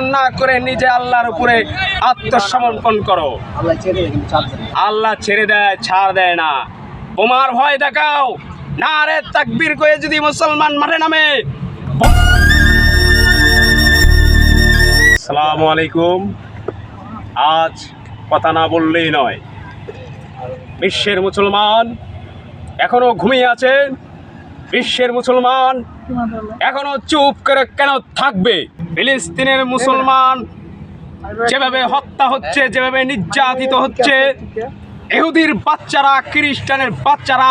না করে নিজে আল্লাহর উপরে আত্মসমর্পণ করো। আল্লাহ ছেড়ে দেয়, ছাড় দেয় না। বোমার ভয় দেখাও। না রে তাকবীর করে যদি মুসলমান মাঠে নামে। সালামু আলাইকুম। আজ কথা না বললেই নয়। বিশ্বের মুসলমান এখনও ঘুমিয়ে আছে। বিশ্বের মুসলমান এখনও চুপ করে কেন থাকবে? ফিলিস্তিনের মুসলমান যেভাবে হত্যা হচ্ছে, যেভাবে নির্যাতিত হচ্ছে, এহুদির বাচ্চারা, খ্রিস্টানের বাচ্চারা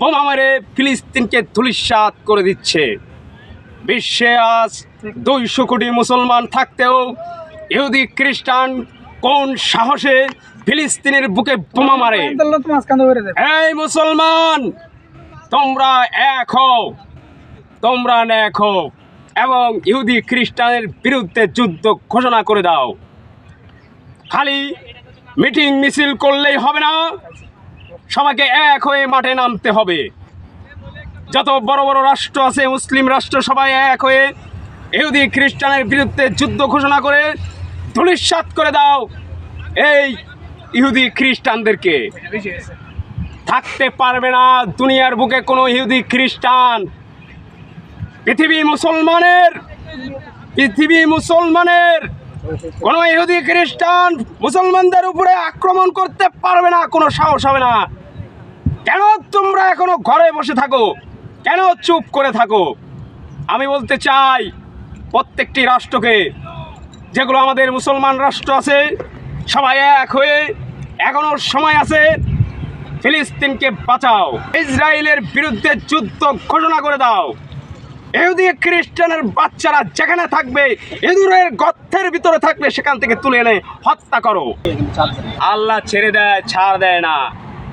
বোমা মেরে ফিলিস্তিনকে ধুলিস্বাত করে দিচ্ছে। বিশ্বে আজ দুইশো কোটি মুসলমান থাকতেও ইহুদি খ্রিস্টান কোন সাহসে ফিলিস্তিনের বুকে বোমা মারে? এই মুসলমান, তোমরা এক হও, তোমরা এক হও। এবং ইহুদি খ্রিস্টানের বিরুদ্ধে যুদ্ধ ঘোষণা করে দাও। খালি মিটিং মিছিল করলেই হবে না। সবাইকে এক হয়ে মাঠে নামতে হবে। যত বড় বড় রাষ্ট্র আছে, মুসলিম রাষ্ট্র, সবাই এক হয়ে ইহুদি খ্রিস্টানের বিরুদ্ধে যুদ্ধ ঘোষণা করে ধুলিস্বাত করে দাও এই ইহুদি খ্রিস্টানদেরকে। থাকতে পারবে না দুনিয়ার বুকে কোনো ইহুদি খ্রিস্টান। পৃথিবী মুসলমানের পৃথিবী মুসলমানের, কোনো ইহুদি, খ্রিস্টান, মুসলমানদের উপরে আক্রমণ করতে পারবে না, কোনো সাহস হবে না। কেন তোমরা এখনও ঘরে বসে থাকো? কেন চুপ করে থাকো? আমি বলতে চাই, প্রত্যেকটি রাষ্ট্রকে, যেগুলো আমাদের মুসলমান রাষ্ট্র আছে, সবাই এক হয়ে এখনও সময় আছে, ফিলিস্তিনকে বাঁচাও। ইসরায়েলের বিরুদ্ধে যুদ্ধ ঘোষণা করে দাও। এহুদি খ্রিস্টানের বাচ্চারা যেখানে থাকবে, ইঁদুরের গর্থের ভিতরে থাকবে, সেখান থেকে তুলে এনে হত্যা করো। আল্লাহ ছেড়ে দেয়, ছাড় দেয় না।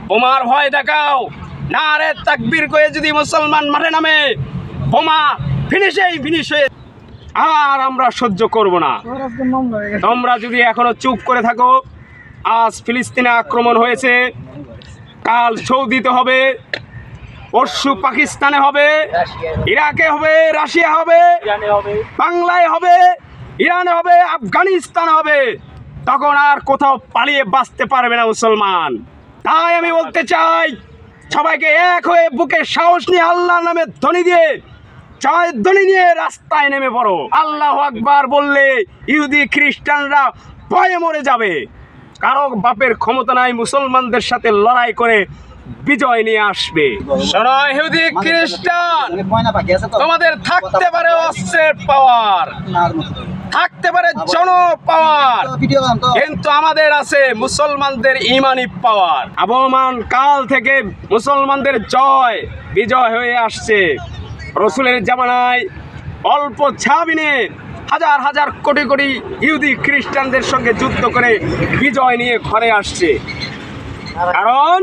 বোমার ভয় দেখাও। না রে তাকবির করে যদি মুসলমান মাঠে নামে, বোমা ফিনিশেই ফিনিশ হয়ে আর আমরা সহ্য করব না। তোমরা যদি এখনও চুপ করে থাকো, আজ ফিলিস্তিনে আক্রমণ হয়েছে, কাল সৌদিতে হবে। পরশু পাকিস্তানে হবে, ইরাকে হবে, রাশিয়া হবে, বাংলায় হবে, ইরানে হবে, আফগানিস্তান হবে। তখন আর কোথাও পালিয়ে বাঁচতে পারবে না মুসলমান। তাই আমি বলতে চাই, সবাইকে এক হয়ে বুকে সাহস নিয়ে আল্লাহ নামে ধ্বনি দিয়ে জয়ের ধ্বনি নিয়ে রাস্তায় নেমে পড়ো। আল্লাহ আকবার বললে, ইহুদি খ্রিস্টানরা ভয়ে মরে যাবে। কারও বাপের ক্ষমতা নাই মুসলমানদের সাথে লড়াই করে বিজয় নিয়ে আসবে। ইহুদি খ্রিস্টান তো। তোমাদের থাকতে পারে অস্ত্রের পাওয়ার। থাকতে পারে জন পাওয়ার। কিন্তু আমাদের আছে মুসলমানদের ইমানি পাওয়ার। আবহমান কাল থেকে মুসলমানদের জয় বিজয় হয়ে আসছে। রসুলের জামানায় অল্প ছাবিনে হাজার হাজার কোটি কোটি ইহুদি খ্রিস্টানদের সঙ্গে যুদ্ধ করে বিজয় নিয়ে ঘরে আসছে। কারণ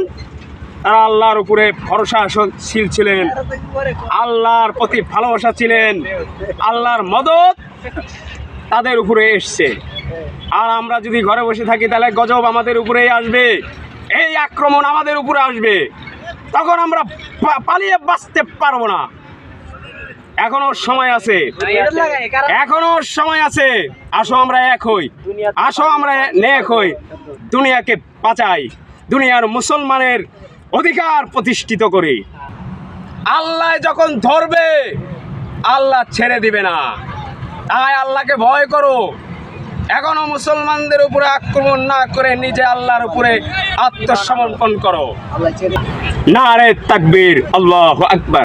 তারা আল্লাহর উপরে ভরসাশীল ছিলেন। আল্লাহর প্রতি ভালোবাসা ছিলেন। আল্লাহর মদত তাদের উপরে এসছে। আর আমরা যদি ঘরে বসে থাকি, তাহলে গজব আমাদের উপরেই আসবে। এই আক্রমণ আমাদের উপরে আসবে। তখন আমরা পালিয়ে বাঁচতে পারব না। এখনও সময় আছে। এখনও সময় আছে। আসো আমরা এক হই। আসো আমরা নেক হই। দুনিয়াকে বাঁচাই। দুনিয়ার মুসলমানের অধিকার প্রতিষ্ঠিত করি। আল্লাহ যখন ধরবে আল্লাহ ছেড়ে দিবে না। তাই আল্লাহকে ভয় করো। এখনও মুসলমানদের উপরে আক্রমণ না করে নিজে আল্লাহর উপরে আত্মসমর্পণ করো। না রে তাকবীর আল্লাহ আকবার।